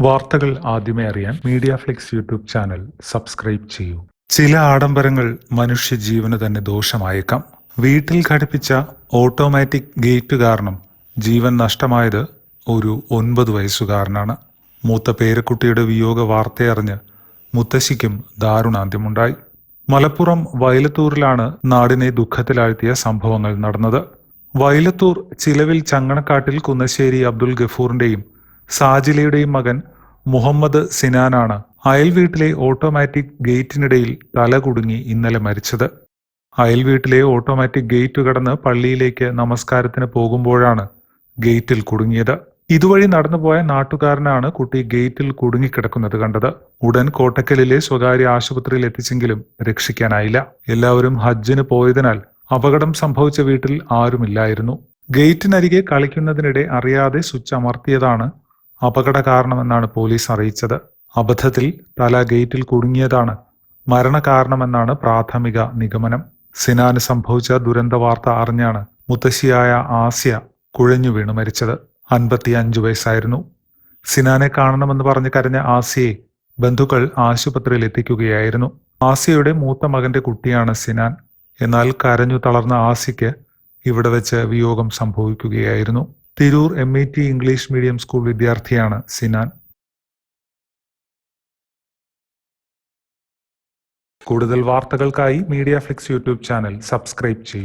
വാർത്തകൾ ആദ്യമേ അറിയാൻ Media Flix YouTube channel subscribe ചെയ്യൂ. ചില ആഡംബരങ്ങൾ മനുഷ്യ ജീവന് തന്നെ ദോഷമായേക്കാം. വീട്ടിൽ ഘടിപ്പിച്ച ഓട്ടോമാറ്റിക് ഗേറ്റ് കാരണം ജീവൻ നഷ്ടമായത് ഒരു ഒൻപത് വയസ്സുകാരനാണ്. മൂത്ത പേരക്കുട്ടിയുടെ വിയോഗ വാർത്തയറിഞ്ഞ് മുത്തശ്ശിക്കും ദാരുണാന്ത്യമുണ്ടായി. മലപ്പുറം വയലത്തൂരിലാണ് നാടിനെ ദുഃഖത്തിലാഴ്ത്തിയ സംഭവങ്ങൾ നടന്നത്. വയലത്തൂർ ചിലവിൽ ചങ്ങണക്കാട്ടിൽ കുന്നശ്ശേരി അബ്ദുൽ ഗഫൂറിന്റെയും സാജിലയുടെയും മകൻ മുഹമ്മദ് സിനാനാണ് അയൽ വീട്ടിലെ ഓട്ടോമാറ്റിക് ഗേറ്റിനിടയിൽ തല കുടുങ്ങി ഇന്നലെ മരിച്ചത്. അയൽ വീട്ടിലെ ഓട്ടോമാറ്റിക് ഗേറ്റ് കടന്ന് പള്ളിയിലേക്ക് നമസ്കാരത്തിന് പോകുമ്പോഴാണ് ഗേറ്റിൽ കുടുങ്ങിയത്. ഇതുവഴി നടന്നുപോയ നാട്ടുകാരനാണ് കുട്ടി ഗേറ്റിൽ കുടുങ്ങിക്കിടക്കുന്നത് കണ്ടത്. ഉടൻ കോട്ടക്കലിലെ സ്വകാര്യ ആശുപത്രിയിൽ എത്തിച്ചെങ്കിലും രക്ഷിക്കാനായില്ല. എല്ലാവരും ഹജ്ജിന് പോയതിനാൽ അപകടം സംഭവിച്ച വീട്ടിൽ ആരുമില്ലായിരുന്നു. ഗേറ്റിനരികെ കളിക്കുന്നതിനിടെ അറിയാതെ സ്വിച്ച് അമർത്തിയതാണ് അപകട കാരണമെന്നാണ് പോലീസ് അറിയിച്ചത്. അബദ്ധത്തിൽ തല ഗേറ്റിൽ കുടുങ്ങിയതാണ് മരണകാരണമെന്നാണ് പ്രാഥമിക നിഗമനം. സിനാന് സംഭവിച്ച ദുരന്ത വാർത്ത അറിഞ്ഞാണ് മുത്തശ്ശിയായ ആസ്യ കുഴഞ്ഞു വീണു മരിച്ചത്. അൻപത്തിയഞ്ചു വയസ്സായിരുന്നു. സിനാനെ കാണണമെന്ന് പറഞ്ഞ് കരഞ്ഞ ആസിയെ ബന്ധുക്കൾ ആശുപത്രിയിൽ എത്തിക്കുകയായിരുന്നു. ആസിയയുടെ മൂത്ത മകന്റെ കുട്ടിയാണ് സിനാൻ. എന്നാൽ കരഞ്ഞു തളർന്ന ആസിക്ക് ഇവിടെ വെച്ച് വിയോഗം സംഭവിക്കുകയായിരുന്നു. Tirur M E T English medium school വിദ്യാർത്ഥിയാണ് സിനാൻ. കൂടുതൽ വാർത്തകൾക്കായി Media Flix YouTube channel subscribe ചെയ്യൂ